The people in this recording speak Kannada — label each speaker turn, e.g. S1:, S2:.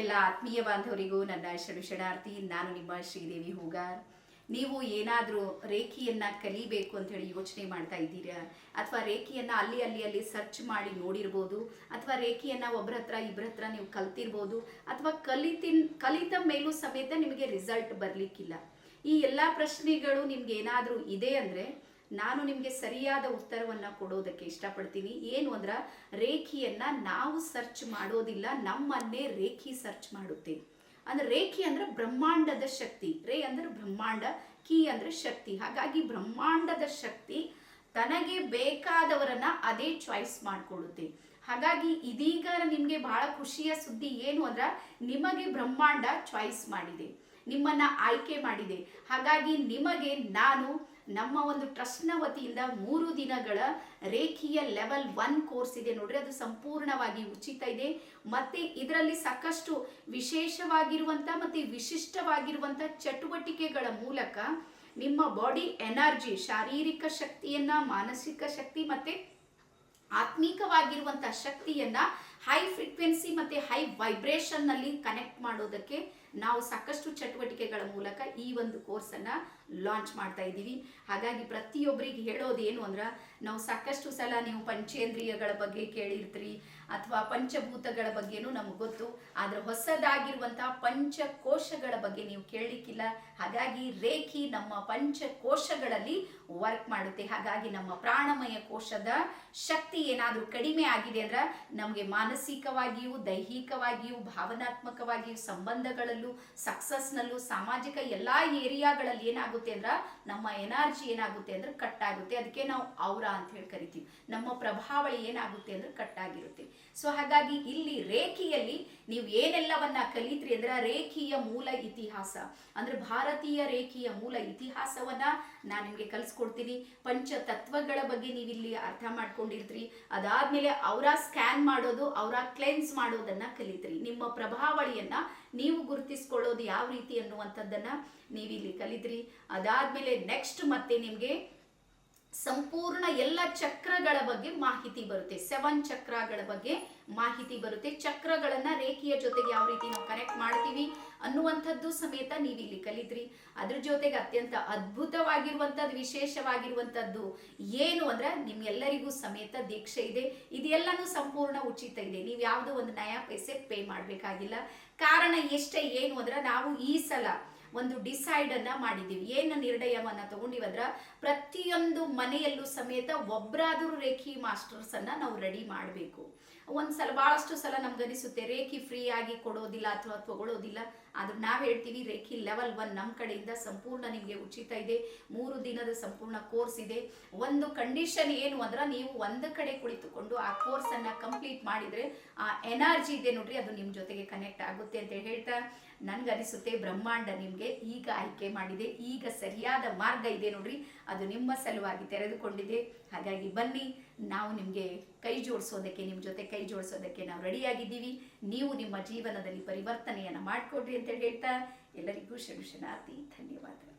S1: ಎಲ್ಲ ಆತ್ಮೀಯ ಬಾಂಧವರಿಗೂ ನನ್ನ ಶರಣಾರ್ಥಿ ನಾನು ನಿಮ್ಮ ಶ್ರೀದೇವಿ ಹೂಗಾರ್. ನೀವು ಏನಾದರೂ ರೇಖಿಯನ್ನ ಕಲಿಬೇಕು ಅಂತ ಹೇಳಿ ಯೋಚನೆ ಮಾಡ್ತಾ ಇದ್ದೀರಾ? ಅಥವಾ ರೇಖಿಯನ್ನ ಅಲ್ಲಿ ಅಲ್ಲಿ ಅಲ್ಲಿ ಸರ್ಚ್ ಮಾಡಿ ನೋಡಿರ್ಬೋದು, ಅಥವಾ ರೇಖಿಯನ್ನ ಒಬ್ಬರ ಹತ್ರ ಇಬ್ಬರ ಹತ್ರ ನೀವು ಕಲ್ತಿರ್ಬೋದು, ಅಥವಾ ಕಲಿತಿನ್, ಕಲಿತ ಮೇಲೂ ಸಮೇತ ನಿಮಗೆ ರಿಸಲ್ಟ್ ಬರಲಿಕ್ಕಿಲ್ಲ. ಈ ಎಲ್ಲ ಪ್ರಶ್ನೆಗಳು ನಿಮ್ಗೆ ಏನಾದರೂ ಇದೆ ಅಂದರೆ ನಾನು ನಿಮಗೆ ಸರಿಯಾದ ಉತ್ತರವನ್ನು ಕೊಡೋದಕ್ಕೆ ಇಷ್ಟಪಡ್ತೀನಿ. ಏನು ಅಂದ್ರೆ, ರೇಖಿಯನ್ನ ನಾವು ಸರ್ಚ್ ಮಾಡೋದಿಲ್ಲ, ನಮ್ಮನ್ನೇ ರೇಖಿ ಸರ್ಚ್ ಮಾಡುತ್ತೆ. ಅಂದ್ರೆ ರೇಖಿ ಅಂದ್ರೆ ಬ್ರಹ್ಮಾಂಡದ ಶಕ್ತಿ. ರೇ ಅಂದ್ರೆ ಬ್ರಹ್ಮಾಂಡ, ಕಿ ಅಂದ್ರೆ ಶಕ್ತಿ. ಹಾಗಾಗಿ ಬ್ರಹ್ಮಾಂಡದ ಶಕ್ತಿ ತನಗೆ ಬೇಕಾದವರನ್ನ ಅದೇ ಚಾಯ್ಸ್ ಮಾಡಿಕೊಡುತ್ತೆ ಹಾಗಾಗಿ ಇದೀಗ ನಿಮಗೆ ಬಹಳ ಖುಷಿಯ ಸುದ್ದಿ ಏನು ಅಂದ್ರೆ, ನಿಮಗೆ ಬ್ರಹ್ಮಾಂಡ ಚಾಯ್ಸ್ ಮಾಡಿದೆ. ನಿಮ್ಮನ್ನ ಆಯ್ಕೆ ಮಾಡಿದೆ. ಹಾಗಾಗಿ ನಿಮಗೆ, ನಾನು ನಮ್ಮ ಒಂದು ಟ್ರಸ್ಟ್ನ ವತಿಯಿಂದ ಮೂರು ದಿನಗಳ ರೇಖೀಯ ಲೆವೆಲ್ ಒನ್ ಕೋರ್ಸ್ ಇದೆ ನೋಡ್ರಿ, ಅದು ಸಂಪೂರ್ಣವಾಗಿ ಉಚಿತ ಇದೆ. ಮತ್ತೆ ಇದರಲ್ಲಿ ಸಾಕಷ್ಟು ವಿಶೇಷವಾಗಿರುವಂತ ಮತ್ತೆ ವಿಶಿಷ್ಟವಾಗಿರುವಂತ ಚಟುವಟಿಕೆಗಳ ಮೂಲಕ ನಿಮ್ಮ ಬಾಡಿ ಎನರ್ಜಿ, ಶಾರೀರಿಕ ಶಕ್ತಿಯನ್ನ, ಮಾನಸಿಕ ಶಕ್ತಿ ಮತ್ತೆ ಆತ್ಮೀಕವಾಗಿರುವಂತಹ ಶಕ್ತಿಯನ್ನ ಹೈ ಫ್ರೀಕ್ವೆನ್ಸಿ ಮತ್ತೆ ಹೈ ವೈಬ್ರೇಷನ್ನಲ್ಲಿ ಕನೆಕ್ಟ್ ಮಾಡೋದಕ್ಕೆ ನಾವು ಸಾಕಷ್ಟು ಚಟುವಟಿಕೆಗಳ ಮೂಲಕ ಈ ಒಂದು ಕೋರ್ಸನ್ನು ಲಾಂಚ್ ಮಾಡ್ತಾ ಇದ್ದೀವಿ. ಹಾಗಾಗಿ ಪ್ರತಿಯೊಬ್ಬರಿಗೆ ಹೇಳೋದೇನು ಅಂದ್ರೆ ನಾವು ಸಾಕಷ್ಟು ಸಲ ನೀವು ಪಂಚೇಂದ್ರಿಯಗಳ ಬಗ್ಗೆ ಕೇಳಿರ್ತೀರಿ ಅಥವಾ ಪಂಚಭೂತಗಳ ಬಗ್ಗೆನೂ ನಮ್ಗೆ ಗೊತ್ತು. ಆದ್ರೆ ಹೊಸದಾಗಿರುವಂತಹ ಪಂಚಕೋಶಗಳ ಬಗ್ಗೆ ನೀವು ಕೇಳಲಿಕ್ಕಿಲ್ಲ ಹಾಗಾಗಿ ರೇಖಿ ನಮ್ಮ ಪಂಚಕೋಶಗಳಲ್ಲಿ ವರ್ಕ್ ಮಾಡುತ್ತೆ. ಹಾಗಾಗಿ ನಮ್ಮ ಪ್ರಾಣಮಯ ಕೋಶದ ಶಕ್ತಿ ಏನಾದರೂ ಕಡಿಮೆ ಆಗಿದೆ ಅಂದ್ರೆ ನಮಗೆ ಮಾನಸಿಕವಾಗಿಯೂ, ದೈಹಿಕವಾಗಿಯೂ, ಭಾವನಾತ್ಮಕವಾಗಿಯೂ, ಸಂಬಂಧಗಳಲ್ಲೂ ಸಕ್ಸಸ್ನಲ್ಲೂ ಸಾಮಾಜಿಕ ಎಲ್ಲಾ ಏರಿಯಾಗಳಲ್ಲಿ ಏನಾಗುತ್ತೆ ಅಂದ್ರೆ ನಮ್ಮ ಎನರ್ಜಿ ಏನಾಗುತ್ತೆ ಅಂದ್ರೆ ಕಟ್ ಆಗುತ್ತೆ ಅದಕ್ಕೆ ನಾವು ಔರ ಅಂತ ಹೇಳಿ ಕರಿತೀವಿ. ನಮ್ಮ ಪ್ರಭಾವಳಿ ಏನಾಗುತ್ತೆ ಅಂದ್ರೆ ಕಟ್ ಆಗಿರುತ್ತೆ ಸೊ ಹಾಗಾಗಿ ಇಲ್ಲಿ ರೇಖಿಯಲ್ಲಿ ನೀವು ಏನೆಲ್ಲವನ್ನ ಕಲಿತ್ರಿ ಅಂದ್ರೆ ರೇಖಿಯ ಮೂಲ ಇತಿಹಾಸ. ಅಂದ್ರೆ ಭಾರತೀಯ ರೇಖಿಯ ಮೂಲ ಇತಿಹಾಸವನ್ನ ನಾನು ನಿಮಗೆ ಕಲ್ಸ್ಕೊಡ್ತೀನಿ. ಪಂಚ ತತ್ವಗಳ ಬಗ್ಗೆ ನೀವಿಲ್ಲಿ ಅರ್ಥ ಮಾಡ್ಕೊಂಡಿರ್ತೀರಿ. ಅದಾದ್ಮೇಲೆ ಅವರ ಸ್ಕ್ಯಾನ್ ಮಾಡೋದು ಅವರ ಕ್ಲೆನ್ಸ್ ಮಾಡೋದನ್ನ ಕಲಿತ್ರಿ. ನಿಮ್ಮ ಪ್ರಭಾವಳಿಯನ್ನ ನೀವು ಗುರುತಿಸ್ಕೊಳ್ಳೋದು ಯಾವ ರೀತಿ ಅನ್ನುವಂಥದ್ದನ್ನ ನೀವಿಲ್ಲಿ ಕಲಿತ್ರಿ. ಅದಾದ್ಮೇಲೆ ನೆಕ್ಸ್ಟ್ ಮತ್ತೆ ನಿಮಗೆ ಸಂಪೂರ್ಣ ಎಲ್ಲ ಚಕ್ರಗಳ ಬಗ್ಗೆ ಮಾಹಿತಿ ಬರುತ್ತೆ. ಸೆವೆನ್ ಚಕ್ರಗಳ ಬಗ್ಗೆ ಮಾಹಿತಿ ಬರುತ್ತೆ. ಚಕ್ರಗಳನ್ನ ರೇಖೆಯ ಜೊತೆಗೆ ಯಾವ ರೀತಿ ನಾವು ಕನೆಕ್ಟ್ ಮಾಡ್ತೀವಿ ಅನ್ನುವಂಥದ್ದು ಸಮೇತ ನೀವಿಲ್ಲಿ ಕಲಿತ್ರಿ. ಅದ್ರ ಜೊತೆಗೆ ಅತ್ಯಂತ ಅದ್ಭುತವಾಗಿರುವಂಥದ್ದು, ವಿಶೇಷವಾಗಿರುವಂಥದ್ದು ಏನು ಅಂದ್ರೆ ನಿಮ್ಗೆಲ್ಲರಿಗೂ ಸಮೇತ ದೀಕ್ಷೆ ಇದೆ. ಇದೆಲ್ಲನೂ ಸಂಪೂರ್ಣ ಉಚಿತ ಇದೆ. ನೀವು ಯಾವುದೋ ಒಂದು ನಯಾ ಪೈಸೆ ಪೇ ಮಾಡಬೇಕಾಗಿಲ್ಲ. ಕಾರಣ ಎಷ್ಟೇ ಏನು ಅಂದ್ರೆ ನಾವು ಈ ಸಲ ಒಂದು ಡಿಸೈಡ್ ಅನ್ನ ಮಾಡಿದೀವಿ ಏನು ನಿರ್ಣಯವನ್ನ ತಗೊಂಡಿವಂದ್ರ ಪ್ರತಿಯೊಂದು ಮನೆಯಲ್ಲೂ ಸಮೇತ ಒಬ್ಬರಾದರೂ ರೇಖಿ ಮಾಸ್ಟರ್ಸ್ ಅನ್ನ ನಾವು ರೆಡಿ ಮಾಡಬೇಕು. ಒಂದ್ಸಲ ಬಹಳಷ್ಟು ಸಲ ನಮ್ಗೆ ಅನಿಸುತ್ತೆ ರೇಖಿ ಫ್ರೀ ಆಗಿ ಕೊಡೋದಿಲ್ಲ ಅಥವಾ ತಗೊಳ್ಳೋದಿಲ್ಲ ಆದ್ರೆ ನಾವ್ ಹೇಳ್ತೀವಿ, ರೇಖಿ ಲೆವೆಲ್ ಒನ್ ನಮ್ಮ ಕಡೆಯಿಂದ ಸಂಪೂರ್ಣ ನಿಮಗೆ ಉಚಿತ ಇದೆ. ಮೂರು ದಿನದ ಸಂಪೂರ್ಣ ಕೋರ್ಸ್ ಇದೆ. ಒಂದು ಕಂಡೀಷನ್ ಏನು ಅಂದ್ರೆ ನೀವು ಒಂದು ಕಡೆ ಕುಳಿತುಕೊಂಡು ಆ ಕೋರ್ಸ್ ಅನ್ನ ಕಂಪ್ಲೀಟ್ ಮಾಡಿದ್ರೆ ಆ ಎನರ್ಜಿ ಇದೆ ನೋಡ್ರಿ, ಅದು ನಿಮ್ ಜೊತೆಗೆ ಕನೆಕ್ಟ್ ಆಗುತ್ತೆ ಅಂತ ಹೇಳ್ತಾ ನನ್ಗನಿಸುತ್ತೆ, ಬ್ರಹ್ಮಾಂಡ ನಿಮ್ಗೆ ಈಗ ಆಯ್ಕೆ ಮಾಡಿದೆ. ಈಗ ಸರಿಯಾದ ಮಾರ್ಗ ಇದೆ ನೋಡ್ರಿ, ಅದು ನಿಮ್ಮ ಸಲುವಾಗಿ ತೆರೆದುಕೊಂಡಿದೆ. ಹಾಗಾಗಿ ಬನ್ನಿ ನಾವು ನಿಮಗೆ ಕೈ ಜೋಡಿಸೋದಕ್ಕೆ ನಿಮ್ಮ ಜೊತೆ ಕೈ ಜೋಡಿಸೋದಕ್ಕೆ ನಾವು ರೆಡಿಯಾಗಿದ್ದೀವಿ. ನೀವು ನಿಮ್ಮ ಜೀವನದಲ್ಲಿ ಪರಿವರ್ತನೆಯನ್ನು ಮಾಡಿಕೊಡ್ರಿ ಅಂತ ಹೇಳ್ತಾ ಎಲ್ಲರಿಗೂ ಶಿಕ್ಷಣಾರ್ಥಿ ಧನ್ಯವಾದ